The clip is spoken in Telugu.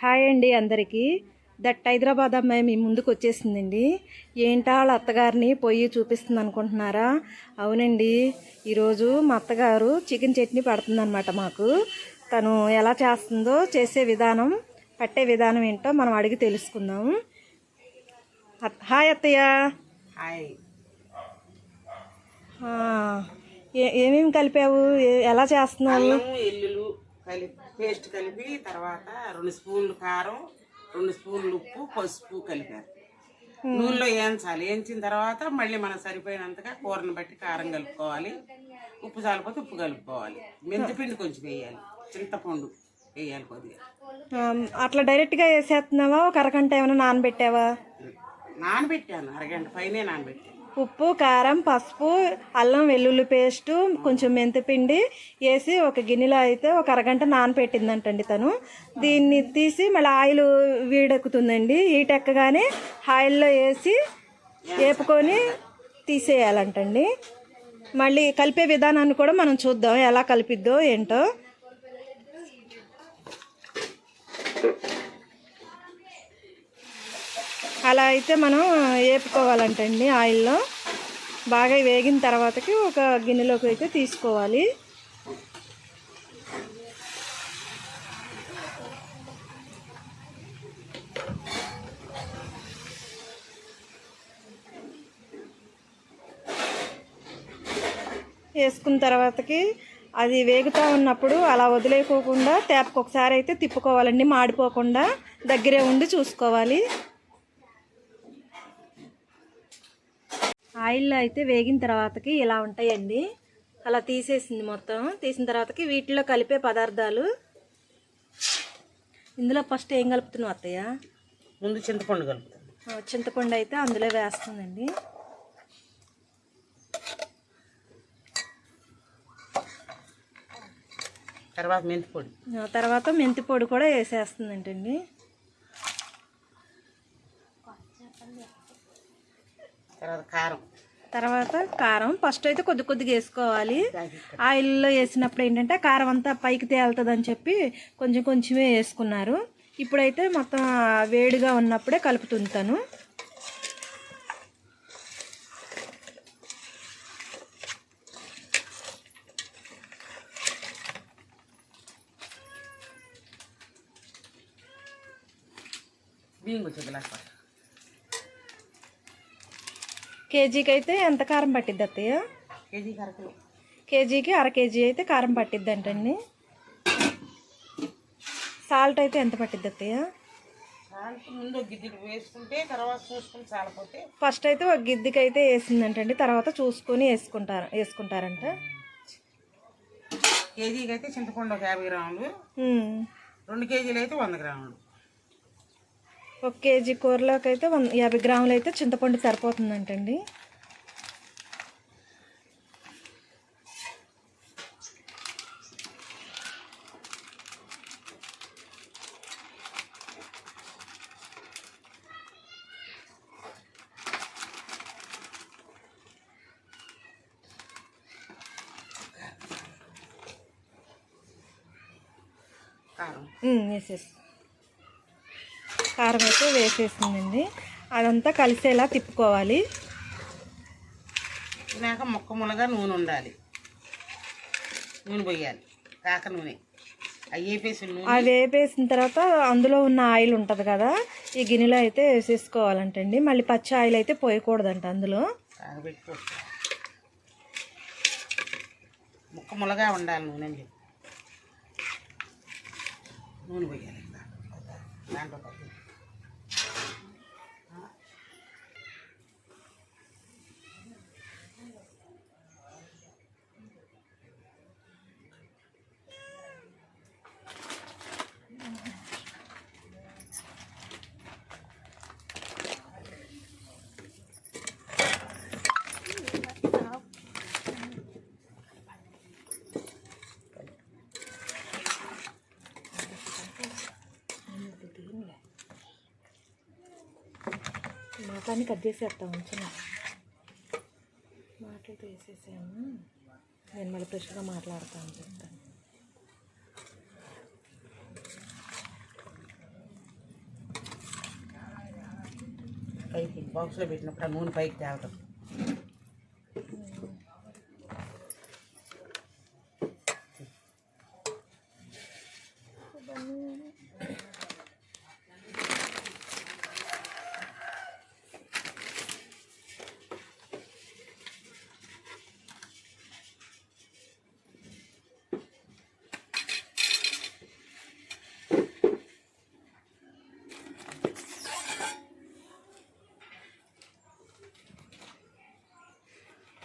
హాయ్ అండి అందరికీ. దట్ హైదరాబాద్ అమ్మాయి మీ ముందుకు వచ్చేసిందండి. ఏంటా వాళ్ళ అత్తగారిని పొయ్యి చూపిస్తుంది అనుకుంటున్నారా? అవునండి. ఈరోజు మా అత్తగారు చికెన్ చట్నీ పడుతుందన్నమాట మాకు. తను ఎలా చేస్తుందో చేసే విధానం పట్టే విధానం ఏంటో మనం అడిగి తెలుసుకుందాం. హాయ్ అత్తయ్య. హాయ్. ఏమేమి కలిపావు? ఎలా చేస్తున్నావు? కలిపి పేస్ట్ కలిపి తర్వాత రెండు స్పూన్లు కారం రెండు స్పూన్లు ఉప్పు పసుపు కలిపారు. నూనెలో వేయించాలి. వేయించిన తర్వాత మళ్ళీ మనం సరిపోయినంతగా కూరని బట్టి కారం కలుపుకోవాలి. ఉప్పు చాలిపోతే ఉప్పు కలుపుకోవాలి. మెంతిపిండి కొంచెం వేయాలి. చింతపండు వేయాలి కొద్దిగా. అట్లా డైరెక్ట్గా వేసేస్తున్నావా? ఒక అరగంట ఏమైనా నానబెట్టావా? నానబెట్టాను. అరగంట పైనే నానబెట్టాను. ఉప్పు కారం పసుపు అల్లం వెల్లుల్లి పేస్టు కొంచెం మెంతిపిండి వేసి ఒక గిన్నెలో అయితే ఒక అరగంట నానపెట్టిందంటండి తను. దీన్ని తీసి మళ్ళీ ఆయిల్ వీడెక్కుతుందండి. ఈటెక్కగానే ఆయిల్లో వేసి వేపుకొని తీసేయాలంటండి. మళ్ళీ కలిపే విధానాన్ని కూడా మనం చూద్దాం ఎలా కలిపిద్దో ఏంటో. అలా అయితే మనం వేపుకోవాలంటండి ఆయిల్లో. బాగా వేగిన తర్వాతకి ఒక గిన్నెలోకి అయితే తీసుకోవాలి. వేసుకున్న తర్వాతకి అది వేగుతూ ఉన్నప్పుడు అలా వదిలేకోకుండా తేపకు ఒకసారి అయితే తిప్పుకోవాలండి మాడిపోకుండా. దగ్గరే ఉండి చూసుకోవాలి. ఆయిల్లో అయితే వేగిన తర్వాతకి ఇలా ఉంటాయండి. అలా తీసేసింది మొత్తం. తీసిన తర్వాతకి వీటిలో కలిపే పదార్థాలు. ఇందులో ఫస్ట్ ఏం కలుపుతున్నావు అత్తయ్య? ముందు చింతపండు కలుపుతాను ఆ, చింతపండు అయితే అందులో వేస్తుందండి తర్వాత మెంతిపొడి. తర్వాత మెంతి పొడి కూడా వేసేస్తుందంటండి తర్వాత కారం. తర్వాత కారం. ఫస్ట్ అయితే కొద్ది కొద్దిగా వేసుకోవాలి. ఆయిల్లో వేసినప్పుడు ఏంటంటే కారం అంతా పైకి తేలుతుంది అని చెప్పి కొంచెం కొంచెమే వేసుకున్నారు. ఇప్పుడైతే మొత్తం వేడిగా ఉన్నప్పుడే కలుపుతుంది తను బియ్యం కొంచెం గ్లాస్ పట్టు. కేజీకి అయితే ఎంత కారం పట్టిద్ది అత్తయ్య? కేజీ కరకలు కేజీకి అర కేజీ అయితే కారం పట్టిద్ది అంటండి. సాల్ట్ అయితే ఎంత పట్టిద్ది అత్తయ్య? ముందు వేసుకుంటే తర్వాత చూసుకుని చాలపోతే ఫస్ట్ అయితే ఒక గిద్దికి అయితే వేసిందంటండి తర్వాత చూసుకొని వేసుకుంటారు వేసుకుంటారంట. కేజీకి అయితే చింతపండు ఒక యాభై గ్రాములు. రెండు కేజీలు అయితే వంద గ్రాములు. ఒక కేజీ కూరలోకి అయితే వన్ యాభై గ్రాములు అయితే చింతపండు సరిపోతుందంటండి. కారం. వేసేసి కారం అయితే వేసేసిందండి. అదంతా కలిసేలా తిప్పుకోవాలి. తినాక ముక్క ములగా నూనె ఉండాలి. నూనె పోయాలి. కాక నూనె. అవి వేపేసి అది వేపేసిన తర్వాత అందులో ఉన్న ఆయిల్ ఉంటుంది కదా ఈ గిన్నెలో అయితే వేసేసుకోవాలంటండి. మళ్ళీ పచ్చి ఆయిల్ అయితే పోయకూడదంట అందులో. ముక్క ములగా ఉండాలి నూనె అని చెప్పి. నూనె పోయాలి. దాంట్లో మాటాన్ని కట్ చేసేస్తా ఉంచిన? మాటలు తీసేసాము నేను మళ్ళీ ఫ్రెష్గా మాట్లాడతాను చెప్తాను పైకి బాక్స్లో పెట్టినప్పుడు నూనె పైకి తేలతాం